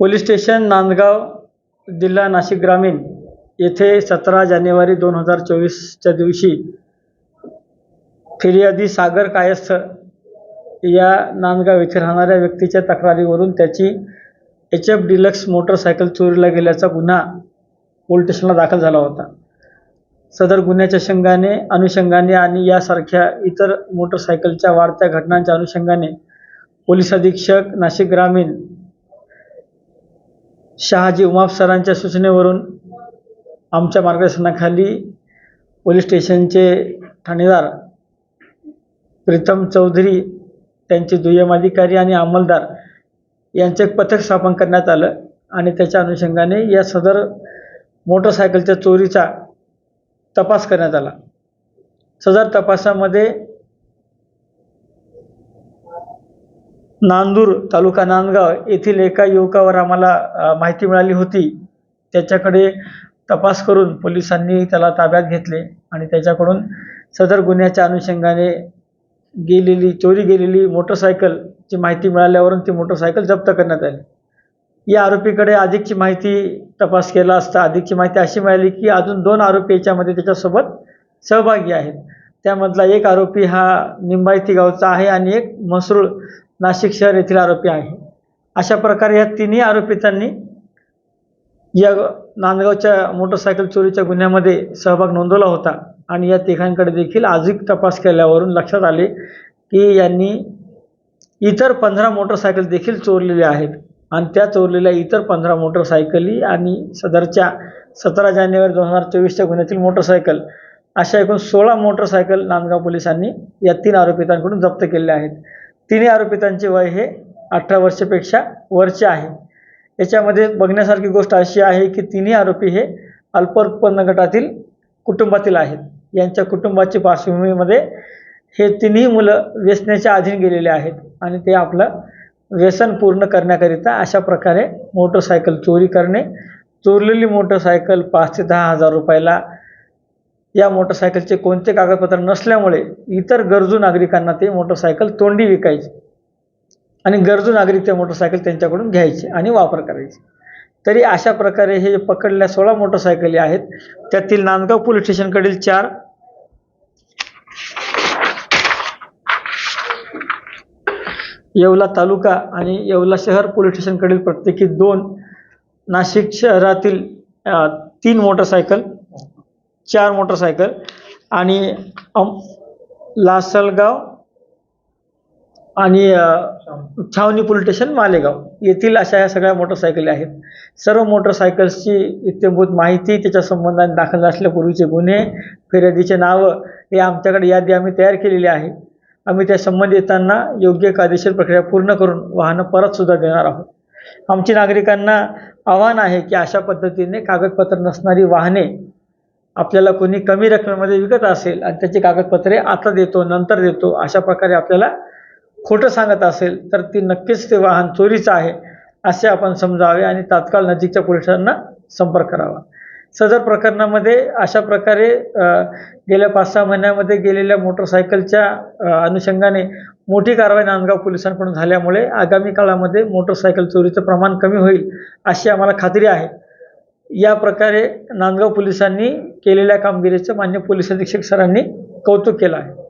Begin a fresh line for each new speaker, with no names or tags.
Police station Nandgaon जिल्हा नाशिक ग्रामीण येथे सतरा जानेवारी दोन हजार चोवीसच्या दिवशी फिर्यादी सागर कायस्थ या नांदगाव येथे राहणाऱ्या व्यक्तीच्या तक्रारीवरून त्याची एच एफ डिलक्स मोटरसायकल चोरीला गेल्याचा गुन्हा पोलीस स्टेशनला दाखल झाला होता. सदर गुन्ह्याच्या शंगाने अनुषंगाने आणि यासारख्या इतर मोटरसायकलच्या वाढत्या घटनांच्या अनुषंगाने पोलीस अधीक्षक नाशिक ग्रामीण शहाजी उमाप सरांच्या सूचनेवरून आमच्या मार्गदर्शनाखाली पोलीस स्टेशनचे ठाणेदार प्रीतम चौधरी त्यांचे दुय्यम अधिकारी आणि अंमलदार यांचे एक पथक स्थापन करण्यात आलं आणि त्याच्या अनुषंगाने या सदर मोटरसायकलच्या चोरीचा तपास करण्यात आला. सदर तपासामध्ये नांदूर तालुका नांदगाव येथील एका युवकावर आम्हाला माहिती मिळाली होती. त्याच्याकडे तपास करून पोलिसांनी त्याला ताब्यात घेतले आणि त्याच्याकडून सदर गुन्ह्याच्या अनुषंगाने गेलेली चोरी गेलेली मोटरसायकलची माहिती मिळाल्यावरून ती मोटरसायकल जप्त करण्यात आली. या आरोपीकडे अधिकची माहिती तपास केला असता अधिकची माहिती अशी मिळाली की अजून दोन आरोपी याच्यामध्ये त्याच्यासोबत सहभागी आहेत. त्यामधला एक आरोपी हा निंबायती गावचा आहे आणि एक म्हसरूळ नाशिक शहर येथील आरोपी आहे. अशा प्रकारे या तिन्ही आरोपितांनी या नांदगावच्या मोटरसायकल चोरीच्या गुन्ह्यामध्ये सहभाग नोंदवला होता आणि या तिघांकडे देखील अधिक तपास केल्यावरून लक्षात आले की यांनी इतर पंधरा मोटरसायकल देखील चोरलेले आहेत. आणि त्या चोरलेल्या इतर पंधरा मोटरसायकली आणि सदरच्या सतरा जानेवारी दोन हजार चोवीसच्या गुन्ह्यातील मोटरसायकल अशा एकूण सोळा मोटरसायकल नांदगाव पोलिसांनी या तीन आरोपितांकडून जप्त केलेल्या आहेत. तिन्ही आरोपितांचे वय हे अठरा वर्षापेक्षा वरचे आहे. याच्यामध्ये बघण्यासारखी गोष्ट अशी आहे की तिन्ही आरोपी हे अल्पउत्पन्न गटातील कुटुंबातील आहेत. यांच्या कुटुंबाची पार्श्वभूमीमध्ये हे तिन्ही मुलं व्यसनाच्या अधीन गेलेले आहेत आणि ते आपलं व्यसन पूर्ण करण्याकरिता अशा प्रकारे मोटरसायकल चोरी करणे चोरलेली मोटरसायकल पाच ते दहा हजार रुपयाला या मोटरसायकलचे कोणते कागदपत्र नसल्यामुळे इतर गरजू नागरिकांना ते मोटरसायकल तोंडी विकायचे आणि गरजू नागरिक ते मोटरसायकल त्यांच्याकडून घ्यायचे आणि वापर करायचे. तरी अशा प्रकारे हे पकडल्या सोळा मोटरसायकली आहेत त्यातील नांदगाव पोलीस स्टेशनकडील चार येवला तालुका आणि येवला शहर पोलीस स्टेशनकडील प्रत्येकी दोन नाशिक शहरातील तीन मोटरसायकल चार मोटरसायकल आणि अम- लासलगाव आणि छावणी पोलीस स्टेशन मालेगाव. येथील अशा या सगळ्या मोटरसायकली आहेत. सर्व मोटरसायकल्सची इत्यंभूत माहिती त्याच्या संबंधाने दाखल असल्यापूर्वीचे गुन्हे फिर्यादीचे नावं हे आमच्याकडे यादी आम्ही तयार केलेली आहे. आम्ही त्या संबंधितांना योग्य कायदेशीर प्रक्रिया पूर्ण करून वाहनं परतसुद्धा देणार आहोत. आमची नागरिकांना आव्हान आहे की अशा पद्धतीने कागदपत्र नसणारी वाहने आपल्याला कोणी कमी रकमेमध्ये विकत असेल आणि त्याची कागदपत्रे आता देतो नंतर देतो अशा प्रकारे आपल्याला खोटं सांगत असेल तर ती नक्कीच ते वाहन चोरीचं आहे असे आपण समजावे आणि तात्काळ नजीकच्या पोलिसांना संपर्क करावा. सदर प्रकरणामध्ये अशा प्रकारे गेल्या पाच सहा महिन्यामध्ये गेलेल्या मोटरसायकलच्या अनुषंगाने मोठी कारवाई नांदगाव पोलिसांकडून झाल्यामुळे आगामी काळामध्ये मोटरसायकल चोरीचं प्रमाण कमी होईल अशी आम्हाला खात्री आहे. या प्रकारे नांदगाव पोलिसांनी केलेल्या कामगिरीचं मान्य पोलीस अधीक्षक सरांनी कौतुक केलं आहे.